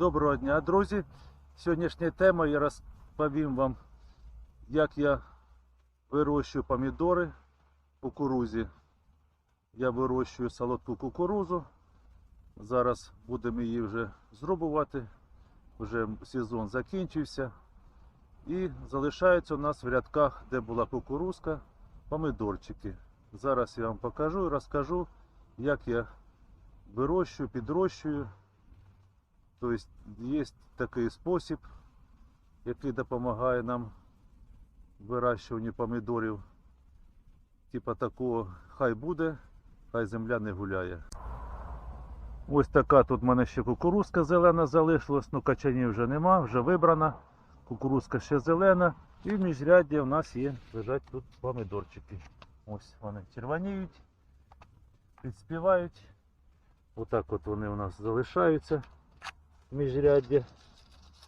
Доброго дня, друзі! Сьогоднішня тема я розповім вам, як я вирощую помідори кукурузі. Я вирощую солодку кукурузу. Зараз будемо її вже зрубувати. Вже сезон закінчився. І залишаються у нас в рядках, де була кукурузка, помидорчики. Зараз я вам покажу і розкажу, як я вирощую, підрощую. Тобто є такий спосіб, який допомагає нам в вирощуванні помідорів. Типа такого хай буде, хай земля не гуляє. Ось така тут в мене ще кукурузка зелена залишилась, ну качанів вже нема, вже вибрана. Кукурузка ще зелена. І в міжрядді у нас є, лежать тут помідорчики. Ось вони червоніють, підспівають. Отак от вони у нас залишаються в міжрядді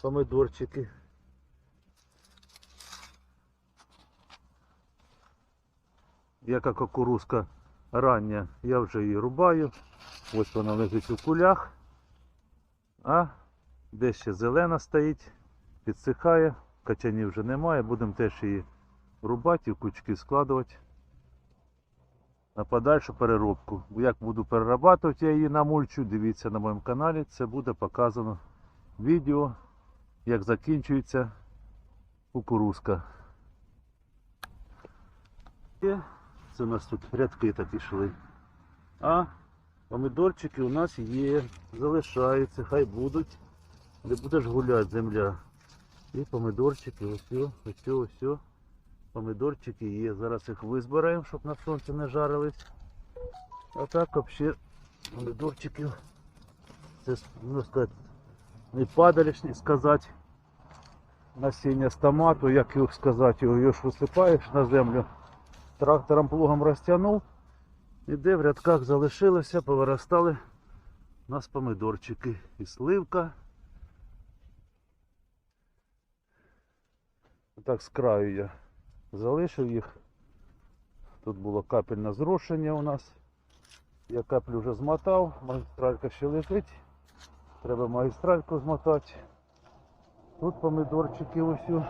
помидорчики. Яка кукурузка рання, я вже її рубаю. Ось вона лежить у кулях. А де ще зелена стоїть, підсихає, качанів вже немає, будемо теж її рубати і в кучки складувати на подальшу переробку. Як буду перерабатувати я її на мульчу, дивіться на моєму каналі, це буде показано відео, як закінчується кукурузка. Це у нас тут рядки так пішли. А помидорчики у нас є, залишаються, хай будуть. Не будеш гуляти земля. І помидорчики, ось, ось, ось. Помидорчики є. Зараз їх визбираємо, щоб на сонці не жарились. А так взагалі помидорчиків. Це можна сказати, не падалішні сказати. Насіння з томату, як його сказати, його ж висипаєш на землю. Трактором плугом розтягнув. І де в рядках залишилося, повиростали у нас помидорчики. І сливка. Так з краю я залишив їх. Тут було капельне зрошення у нас. Я каплю вже змотав, магістралька ще лежить. Треба магістральку змотати. Тут помидорчики ось,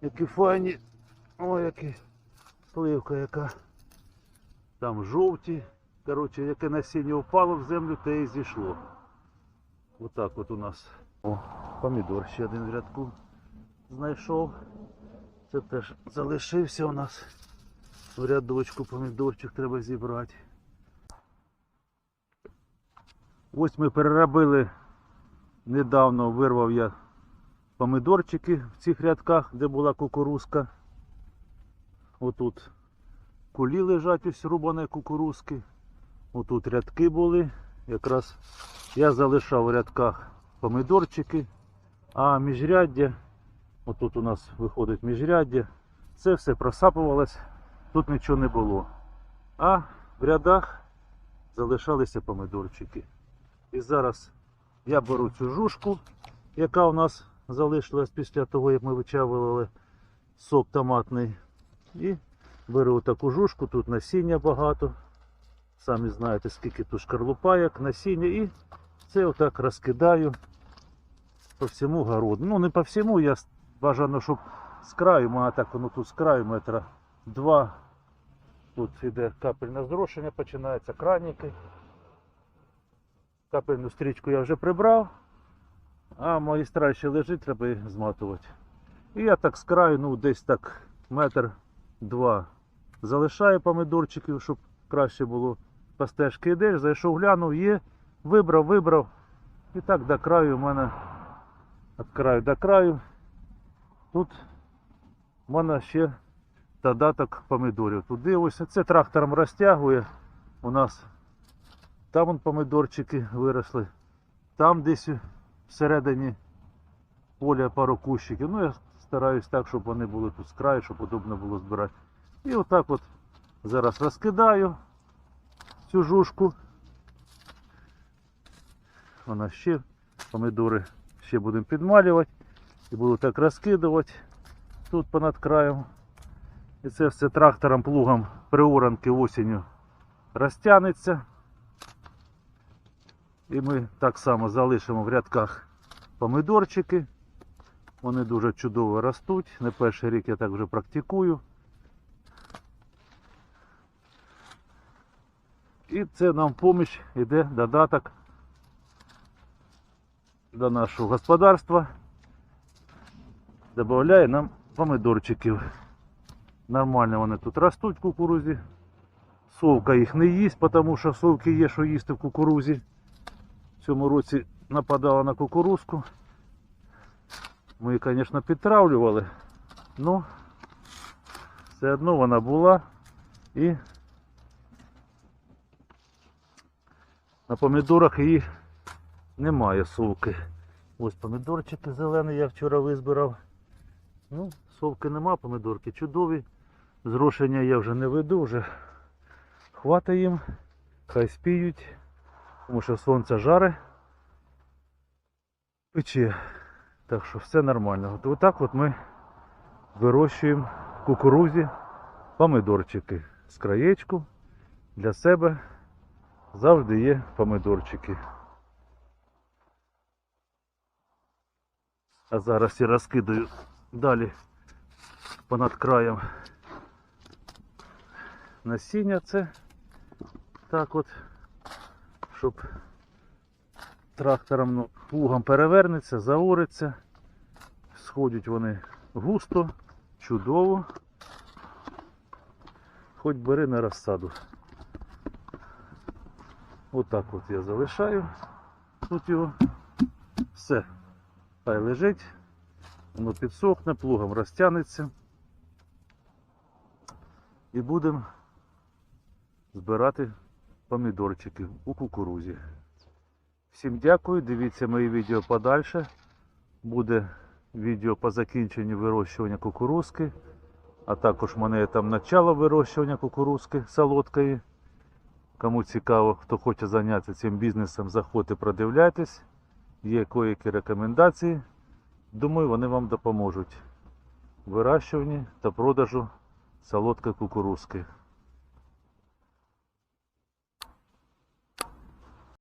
які файні. Ой, які сливка яка. Там жовті. Коротше, яке насіння впало в землю, те і зійшло. Отак от у нас. О, помідор ще один в рядку знайшов. Це теж залишився у нас в рядочку помідорчик треба зібрати. Ось ми переробили недавно вирвав я помидорчики в цих рядках, де була кукурузка. Отут кулі лежать ось рубані кукурузки. Отут рядки були. Якраз я залишав в рядках помидорчики, а міжряддя Отут у нас виходить міжряддя. Це все просапувалось, тут нічого не було. А в рядах залишалися помидорчики. І зараз я беру цю жушку, яка у нас залишилась після того, як ми вичавили сок томатний. І беру таку жушку, тут насіння багато. Самі знаєте, скільки тут шкарлупаєк, насіння. І це отак розкидаю по всьому городу. Ну не по всьому, я бажано, щоб з краю, мене так воно тут з краю метра два. Тут іде капельне зрошення, починається краніки. Капельну стрічку я вже прибрав, а магістраль ще лежить, треба їх зматувати. І я так з краю, ну десь так метр два залишаю помидорчиків, щоб краще було. По стежки йдеш, зайшов, глянув, є, вибрав, вибрав. І так до краю в мене від краю до краю. Тут в мене ще додаток помидорів. Туди ось це трактором розтягує. У нас там вон помидорчики виросли. Там десь всередині поля пару кущиків. Ну я стараюсь так, щоб вони були тут з краю, щоб удобно було збирати. І отак от зараз розкидаю цю жушку. Вона ще помидори ще будемо підмалювати. І буду так розкидувати тут понад краєм. І це все трактором, плугом при оранки осінню розтягнеться. І ми так само залишимо в рядках помидорчики. Вони дуже чудово ростуть. Не перший рік я так вже практикую. І це нам в поміч іде додаток до нашого господарства. Добавляє нам помидорчиків. Нормально вони тут ростуть в кукурузі. Совка їх не їсть, тому що совки є, що їсти в кукурузі. В цьому році нападала на кукурузку. Ми її, звісно, підтравлювали, але все одно вона була і на помідорах її немає совки. Ось помідорчики зелені я вчора визбирав. Ну, совки нема, помідорки чудові. Зрошення я вже не веду, вже хватає їм, хай спіють, тому що сонце жаре, пече. Так що все нормально. От отак от ми вирощуємо кукурузі помидорчики з краєчку. Для себе завжди є помидорчики. А зараз я розкидаю далі понад краєм насіння це так от, щоб трактором ну, плугом перевернеться, заориться. Сходять вони густо, чудово. Хоч бери на розсаду. Отак от я залишаю тут його. Все. Хай лежить, воно підсохне, плугом розтягнеться. І будемо збирати помідорчики у кукурузі. Всім дякую, дивіться мої відео подальше. Буде відео по закінченню вирощування кукурузки. А також в мене там начало вирощування кукурузки солодкої. Кому цікаво, хто хоче зайнятися цим бізнесом, заходьте, продивляйтесь. Є коїки рекомендації. Думаю, вони вам допоможуть в вирощуванні та продажу солодкої кукурузки.